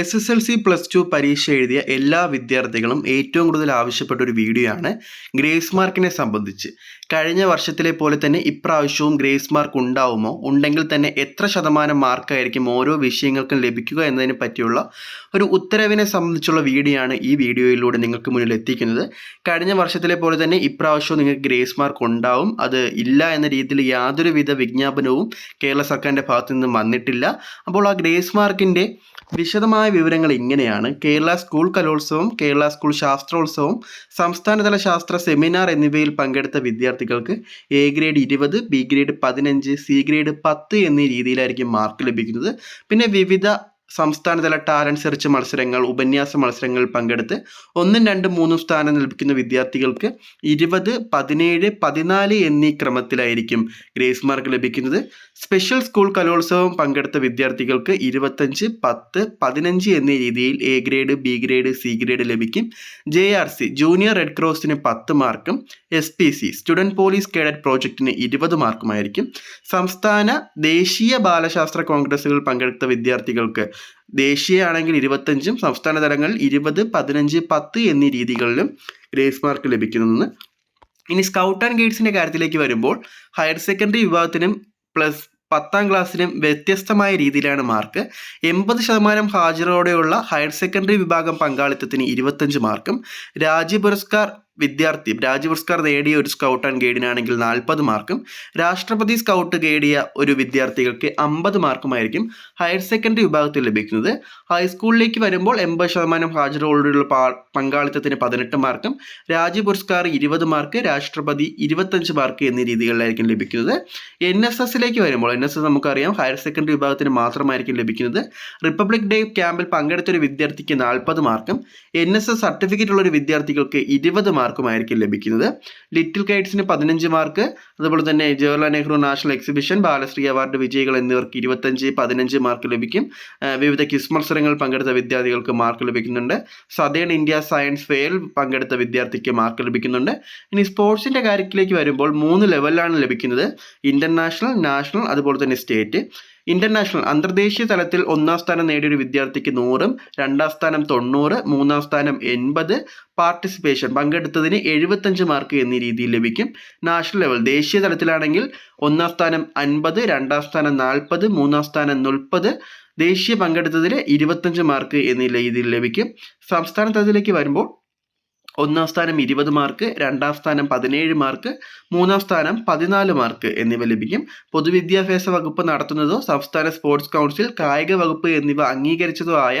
S S L C plus two പരീക്ഷ എഴുതിയ എല്ലാ വിദ്യാർത്ഥികളും ഏറ്റവും കൂടുതൽ ആവശ്യപ്പെട്ട ഒരു വീഡിയോ ആണ് ഗ്രേസ് മാർക്കിനെ സംബന്ധിച്ച്. കഴിഞ്ഞ വർഷത്തിലെ പോലെ തന്നെ ഇപ്രാവശ്യവും ഗ്രേസ് മാർക്ക് ഉണ്ടാവുമോ? ഉണ്ടെങ്കിൽ തന്നെ എത്ര ശതമാനം മാർക്കായിരിക്കും ഓരോ വിഷയങ്ങൾക്കും ലഭിക്കുക എന്നതിനെ പറ്റിയുള്ള ഒരു ഉത്തരവിനെ സംബന്ധിച്ചുള്ള വീഡിയോ ആണ് ഈ വീഡിയോയിലൂടെ നിങ്ങൾക്ക് മുന്നിൽ എത്തിക്കുന്നത്. കഴിഞ്ഞ വർഷത്തിലെ പോലെ തന്നെ ഇപ്രാവശ്യവും നിങ്ങൾക്ക് ഗ്രേസ് മാർക്ക് ഉണ്ടാവും. അത് ഇല്ല എന്ന രീതിയിൽ യാതൊരുവിധ വിജ്ഞാപനവും കേരള സർക്കാരിന്റെ ഭാഗത്തു നിന്നും വന്നിട്ടില്ല. അപ്പോൾ ആ ഗ്രേസ് മാർക്കിന്റെ വിശദമായ വിവരങ്ങൾ ഇങ്ങനെയാണ്. കേരള സ്കൂൾ കലോത്സവം കേരള സ്കൂൾ ശാസ്ത്രോത്സവം സംസ്ഥാനതല ശാസ്ത്ര സെമിനാർ എന്നിവയിൽ പങ്കെടുത്ത വിദ്യാർത്ഥികൾക്ക് എ ഗ്രേഡ് ഇരുപത് ബി ഗ്രേഡ് പതിനഞ്ച് സി ഗ്രേഡ് പത്ത് എന്നീ രീതിയിലായിരിക്കും മാർക്ക് ലഭിക്കുന്നത്. പിന്നെ വിവിധ സംസ്ഥാനതല ടാലന്റ് സെർച്ച് മത്സരങ്ങൾ ഉപന്യാസ മത്സരങ്ങളിൽ പങ്കെടുത്ത് ഒന്നും രണ്ടും മൂന്നും സ്ഥാനം ലഭിക്കുന്ന വിദ്യാർത്ഥികൾക്ക് ഇരുപത് പതിനേഴ് പതിനാല് എന്നീ ക്രമത്തിലായിരിക്കും ഗ്രേസ് മാർക്ക് ലഭിക്കുന്നത്. സ്പെഷ്യൽ സ്കൂൾ കലോത്സവം പങ്കെടുത്ത വിദ്യാർത്ഥികൾക്ക് ഇരുപത്തഞ്ച് പത്ത് പതിനഞ്ച് എന്നീ രീതിയിൽ A grade B grade C grade ലഭിക്കും. J R C junior red ക്രോസിന് പത്ത് മാർക്കും S P C student police cadet പ്രോജക്റ്റിന് ഇരുപത് മാർക്കുമായിരിക്കും. സംസ്ഥാന ദേശീയ ബാലശാസ്ത്ര കോൺഗ്രസ്സുകൾ പങ്കെടുത്ത വിദ്യാർത്ഥികൾക്ക് ദേശീയ ആണെങ്കിൽ ഇരുപത്തഞ്ചും സംസ്ഥാന തലങ്ങളിൽ ഇരുപത് പതിനഞ്ച് പത്ത് എന്നീ രീതികളിലും ഗ്രേസ് മാർക്ക് ലഭിക്കുന്നതെന്ന് ഇനി സ്കൗട്ട് ആൻഡ് ഗൈഡ്സിന്റെ കാര്യത്തിലേക്ക് വരുമ്പോൾ ഹയർ സെക്കൻഡറി വിഭാഗത്തിനും പ്ലസ് പത്താം ക്ലാസ്സിനും വ്യത്യസ്തമായ രീതിയിലാണ് മാർക്ക്. എൺപത് ശതമാനം ഹാജരോടെയുള്ള ഹയർ സെക്കൻഡറി വിഭാഗം പങ്കാളിത്തത്തിന് ഇരുപത്തഞ്ച് മാർക്കും. രാജ്യ പുരസ്കാർ വിദ്യാർത്ഥി രാജ് പുരസ്കാർ നേടിയ ഒരു സ്കൗട്ട് ആൻഡ് ഗൈഡിനാണെങ്കിൽ നാൽപ്പത് മാർക്കും രാഷ്ട്രപതി സ്കൗട്ട് ഗൈഡിയ ഒരു വിദ്യാർത്ഥികൾക്ക് അമ്പത് മാർക്കുമായിരിക്കും ഹയർ സെക്കൻഡറി വിഭാഗത്തിൽ ലഭിക്കുന്നത്. ഹൈസ്കൂളിലേക്ക് വരുമ്പോൾ എൺപത് ശതമാനം ഹാജരോടെയുള്ള പങ്കാളിത്തത്തിന് പതിനെട്ട് മാർക്കും രാജ്യ പുരസ്കാർ ഇരുപത് മാർക്ക് രാഷ്ട്രപതി ഇരുപത്തഞ്ച് മാർക്ക് എന്നീ രീതികളിലായിരിക്കും ലഭിക്കുന്നത്. എൻ എസ് എസിലേക്ക് വരുമ്പോൾ എൻ എസ് എസ് നമുക്കറിയാം ഹയർ സെക്കൻഡറി വിഭാഗത്തിന് മാത്രമായിരിക്കും ലഭിക്കുന്നത്. റിപ്പബ്ലിക് ഡേ ക്യാമ്പിൽ പങ്കെടുത്ത ഒരു വിദ്യാർത്ഥിക്ക് നാൽപ്പത് മാർക്കും എൻ എസ് എസ് സർട്ടിഫിക്കറ്റ് ഉള്ള ഒരു വിദ്യാർത്ഥികൾക്ക് ഇരുപത് മാർക്കുമായിരിക്കും ലഭിക്കുന്നത്. ലിറ്റിൽ കൈറ്റ്സിന് പതിനഞ്ച് മാർക്ക് അതുപോലെ തന്നെ Jawaharlal Nehru national exhibition Balashree award വിജയികൾ എന്നിവർക്ക് ഇരുപത്തഞ്ച് പതിനഞ്ച് മാർക്ക് ലഭിക്കും. വിവിധ ക്വിസ് മത്സരങ്ങൾ പങ്കെടുത്ത വിദ്യാർത്ഥികൾക്ക് മാർക്ക് ലഭിക്കുന്നുണ്ട്. സദേൺ ഇന്ത്യ സയൻസ് ഫെയറിൽ പങ്കെടുത്ത വിദ്യാർത്ഥിക്ക് മാർക്ക് ലഭിക്കുന്നുണ്ട്. ഇനി സ്പോർട്സിന്റെ കാര്യത്തിലേക്ക് വരുമ്പോൾ മൂന്ന് ലെവലിലാണ് ലഭിക്കുന്നത്. ഇന്റർനാഷണൽ നാഷണൽ അതുപോലെ തന്നെ സ്റ്റേറ്റ്. ഇന്റർനാഷണൽ അന്തർദേശീയ തലത്തിൽ ഒന്നാം സ്ഥാനം നേടിയ ഒരു വിദ്യാർത്ഥിക്ക് നൂറും രണ്ടാം സ്ഥാനം തൊണ്ണൂറ് മൂന്നാം സ്ഥാനം എൺപത് പാർട്ടിസിപ്പേഷൻ പങ്കെടുത്തതിന് എഴുപത്തഞ്ച് മാർക്ക് എന്നീ രീതിയിൽ ലഭിക്കും. നാഷണൽ ലെവൽ ദേശീയ തലത്തിലാണെങ്കിൽ ഒന്നാം സ്ഥാനം അൻപത് രണ്ടാം സ്ഥാനം നാൽപ്പത് മൂന്നാം സ്ഥാനം മുപ്പത് ദേശീയ പങ്കെടുത്തതിന് ഇരുപത്തഞ്ച് മാർക്ക് എന്നീ രീതിയിൽ ലഭിക്കും. സംസ്ഥാന തലത്തിലേക്ക് വരുമ്പോൾ ഒന്നാം സ്ഥാനം ഇരുപത് മാർക്ക് രണ്ടാം സ്ഥാനം പതിനേഴ് മാർക്ക് മൂന്നാം സ്ഥാനം പതിനാല് മാർക്ക് എന്നിവ ലഭിക്കും. പൊതുവിദ്യാഭ്യാസ വകുപ്പ് നടത്തുന്നതോ സംസ്ഥാന സ്പോർട്സ് കൗൺസിൽ കായിക വകുപ്പ് എന്നിവ അംഗീകരിച്ചതോ ആയ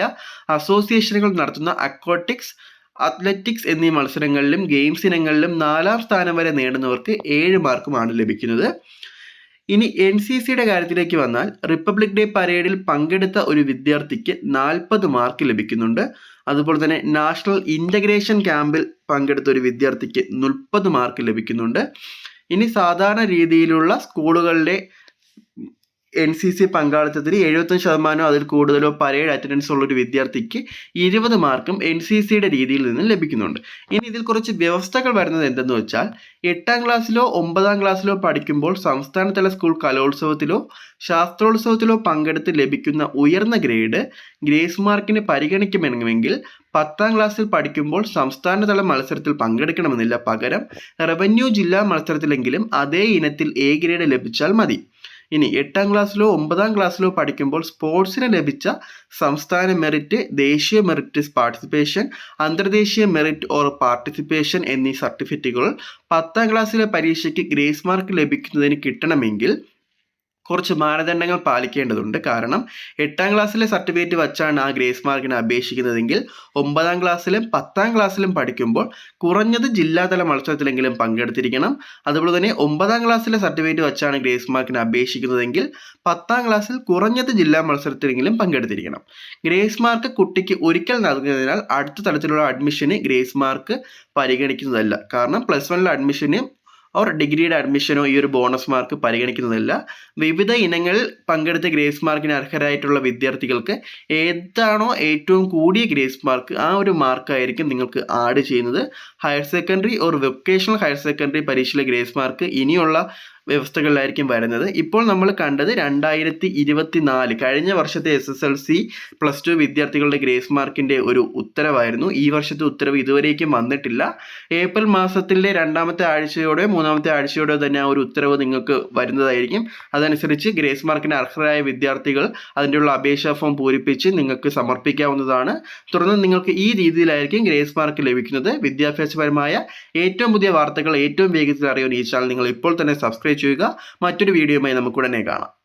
അസോസിയേഷനുകൾ നടത്തുന്ന അക്വാട്ടിക്സ് അത്ലറ്റിക്സ് എന്നീ മത്സരങ്ങളിലും ഗെയിംസ് ഇനങ്ങളിലും നാലാം സ്ഥാനം വരെ നേടുന്നവർക്ക് ഏഴ് മാർക്കുമാണ് ലഭിക്കുന്നത്. ഇനി എൻ സി സിയുടെ കാര്യത്തിലേക്ക് വന്നാൽ റിപ്പബ്ലിക് ഡേ പരേഡിൽ പങ്കെടുത്ത ഒരു വിദ്യാർത്ഥിക്ക് നാൽപ്പത് മാർക്ക് ലഭിക്കുന്നുണ്ട്. അതുപോലെ തന്നെ നാഷണൽ ഇന്റഗ്രേഷൻ ക്യാമ്പിൽ പങ്കെടുത്ത ഒരു വിദ്യാർത്ഥിക്ക് മുപ്പത് മാർക്ക് ലഭിക്കുന്നുണ്ട്. ഇനി സാധാരണ രീതിയിലുള്ള സ്കൂളുകളിലെ എൻ സി സി പങ്കാളിത്തത്തിൽ എഴുപത്തഞ്ച് ശതമാനമോ അതിൽ കൂടുതലോ പരേഡ് അറ്റൻഡൻസ് ഉള്ള ഒരു വിദ്യാർത്ഥിക്ക് ഇരുപത് മാർക്കും എൻ സി സിയുടെ രീതിയിൽ നിന്ന് ലഭിക്കുന്നുണ്ട്. ഇനി ഇതിൽ കുറച്ച് വ്യവസ്ഥകൾ വരുന്നത് എന്തെന്ന് വെച്ചാൽ എട്ടാം ക്ലാസ്സിലോ ഒമ്പതാം ക്ലാസ്സിലോ പഠിക്കുമ്പോൾ സംസ്ഥാനതല സ്കൂൾ കലോത്സവത്തിലോ ശാസ്ത്രോത്സവത്തിലോ പങ്കെടുത്ത് ലഭിക്കുന്ന ഉയർന്ന ഗ്രേഡ് ഗ്രേസ് മാർക്കിന് പരിഗണിക്കുമെങ്കിൽ പത്താം ക്ലാസ്സിൽ പഠിക്കുമ്പോൾ സംസ്ഥാനതല മത്സരത്തിൽ പങ്കെടുക്കണമെന്നില്ല പകരം റവന്യൂ ജില്ലാ മത്സരത്തിലെങ്കിലും അതേ ഇനത്തിൽ എ ഗ്രേഡ് ലഭിച്ചാൽ മതി. ഇനി എട്ടാം ക്ലാസ്സിലോ ഒമ്പതാം ക്ലാസ്സിലോ പഠിക്കുമ്പോൾ സ്പോർട്സിന് ലഭിച്ച സംസ്ഥാന മെറിറ്റ് ദേശീയ മെറിറ്റ് പാർട്ടിസിപ്പേഷൻ അന്തർദേശീയ മെറിറ്റ് ഓർ പാർട്ടിസിപ്പേഷൻ എന്നീ സർട്ടിഫിക്കറ്റുകൾ പത്താം ക്ലാസ്സിലെ പരീക്ഷയ്ക്ക് ഗ്രേസ് മാർക്ക് ലഭിക്കുന്നതിന് കിട്ടണമെങ്കിൽ കുറച്ച് മാനദണ്ഡങ്ങൾ പാലിക്കേണ്ടതുണ്ട്. കാരണം എട്ടാം ക്ലാസ്സിലെ സർട്ടിഫിക്കറ്റ് വച്ചാണ് ആ ഗ്രേസ് മാർക്കിന് അപേക്ഷിക്കുന്നതെങ്കിൽ ഒമ്പതാം ക്ലാസ്സിലും പത്താം ക്ലാസ്സിലും പഠിക്കുമ്പോൾ കുറഞ്ഞത് ജില്ലാതല മത്സരത്തിലെങ്കിലും പങ്കെടുത്തിരിക്കണം. അതുപോലെ തന്നെ ഒമ്പതാം ക്ലാസ്സിലെ സർട്ടിഫിക്കറ്റ് വച്ചാണ് ഗ്രേസ് മാർക്കിന് അപേക്ഷിക്കുന്നതെങ്കിൽ പത്താം ക്ലാസ്സിൽ കുറഞ്ഞത് ജില്ലാ മത്സരത്തിലെങ്കിലും പങ്കെടുത്തിരിക്കണം. ഗ്രേസ് മാർക്ക് കുട്ടിക്ക് ഒരിക്കൽ നൽകുന്നതിനാൽ അടുത്ത തലത്തിലുള്ള അഡ്മിഷന് ഗ്രേസ് മാർക്ക് പരിഗണിക്കുന്നതല്ല. കാരണം പ്ലസ് വണ്ണിലെ അഡ്മിഷന് ഓർ ഡിഗ്രിയുടെ അഡ്മിഷനോ ഈ ഒരു ബോണസ് മാർക്ക് പരിഗണിക്കുന്നതല്ല. വിവിധ ഇനങ്ങളിൽ പങ്കെടുത്ത ഗ്രേസ് മാർക്കിന് അർഹരായിട്ടുള്ള വിദ്യാർത്ഥികൾക്ക് ഏതാണോ ഏറ്റവും കൂടിയ ഗ്രേസ് മാർക്ക് ആ ഒരു മാർക്കായിരിക്കും നിങ്ങൾക്ക് ആഡ് ചെയ്യുന്നത്. Higher secondary or vocational higher secondary പരീക്ഷയിലെ grace mark ഇനിയുള്ള വ്യവസ്ഥകളിലായിരിക്കും വരുന്നത്. ഇപ്പോൾ നമ്മൾ കണ്ടത് രണ്ടായിരത്തി ഇരുപത്തി നാല് കഴിഞ്ഞ വർഷത്തെ S S L C plus two വിദ്യാർത്ഥികളുടെ ഗ്രേസ് മാർക്കിന്റെ ഒരു ഉത്തരവായിരുന്നു. ഈ വർഷത്തെ ഉത്തരവ് ഇതുവരേക്കും വന്നിട്ടില്ല. ഏപ്രിൽ മാസത്തിലെ രണ്ടാമത്തെ ആഴ്ചയോടെ മൂന്നാമത്തെ ആഴ്ചയോടെ തന്നെ ആ ഒരു ഉത്തരവ് നിങ്ങൾക്ക് വരുന്നതായിരിക്കും. അതനുസരിച്ച് ഗ്രേസ് മാർക്കിന് അർഹരായ വിദ്യാർത്ഥികൾ അതിന്റെ ഉള്ള അപേക്ഷാ ഫോം പൂരിപ്പിച്ച് നിങ്ങൾക്ക് സമർപ്പിക്കാവുന്നതാണ്. തുടർന്ന് നിങ്ങൾക്ക് ഈ രീതിയിലായിരിക്കും ഗ്രേസ് മാർക്ക് ലഭിക്കുന്നത്. വിദ്യാഭ്യാസപരമായ ഏറ്റവും പുതിയ വാർത്തകൾ ഏറ്റവും വേഗത്തിൽ അറിയാൻ ഈ ചാനൽ നിങ്ങൾ ഇപ്പോൾ തന്നെ സബ്സ്ക്രൈബ് ചെയ്യുക മറ്റൊരു വീഡിയോയുമായി നമുക്ക് ഉടനെ കാണാം.